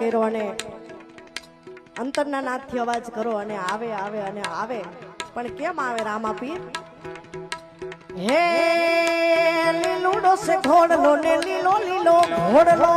કર્યો અને અંતરના નાદથી અવાજ કરો અને આવે આવે અને આવે. પણ કેમ આવે રામા પીર હે લીલુડો સે ઘોડલો ને લીલો લીલો ઘોડલો.